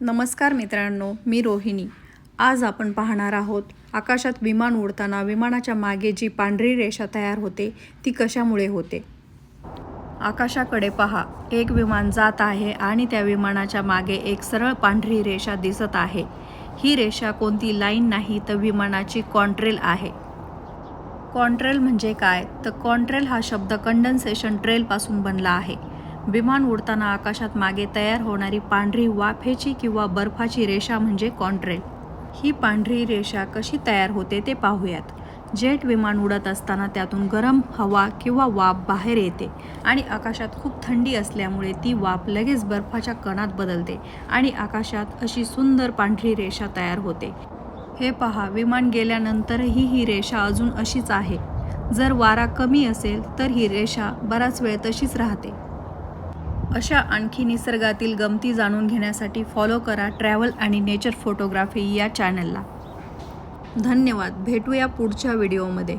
नमस्कार मित्रांनो मी रोहिणी. आज आपण पाहणार आहोत आकाशात विमान उडताना विमानाच्या मागे जी पांढरी रेषा तयार होते ती कशामुळे होते? आकाशाकडे पहा एक विमान जात आहे आणि त्या विमानाच्या मागे एक सरळ पांढरी रेषा दिसत आहे. ही रेषा कोणती लाईन नाही तर विमानाची कॉन्ट्रेल आहे. कॉन्ट्रेल म्हणजे काय? तर कॉन्ट्रेल हा शब्द कंडन्सेशन ट्रेलपासून बनला आहे. विमान उडताना आकाशात मागे तयार होणारी पांढरी वाफेची किंवा बर्फाची रेषा म्हणजे कॉन्ट्रेल. ही पांढरी रेषा कशी तयार होते ते पाहूयात. जेट विमान उडत असताना त्यातून गरम हवा किंवा वाफ बाहेर येते आणि आकाशात खूप थंडी असल्यामुळे ती वाफ लगेच बर्फाच्या कणात बदलते आणि आकाशात अशी सुंदर पांढरी रेषा तयार होते. हे पहा विमान गेल्यानंतरही ही रेषा अजून अशीच आहे. जर वारा कमी असेल तर ही रेषा बराच वेळ तशीच राहते. अशा आणखी निसर्गातील गमती जाणून घेण्यासाठी फॉलो करा ट्रॅव्हल आणि नेचर फोटोग्राफी या चॅनलला धन्यवाद. भेटूया पुढच्या व्हिडिओमध्ये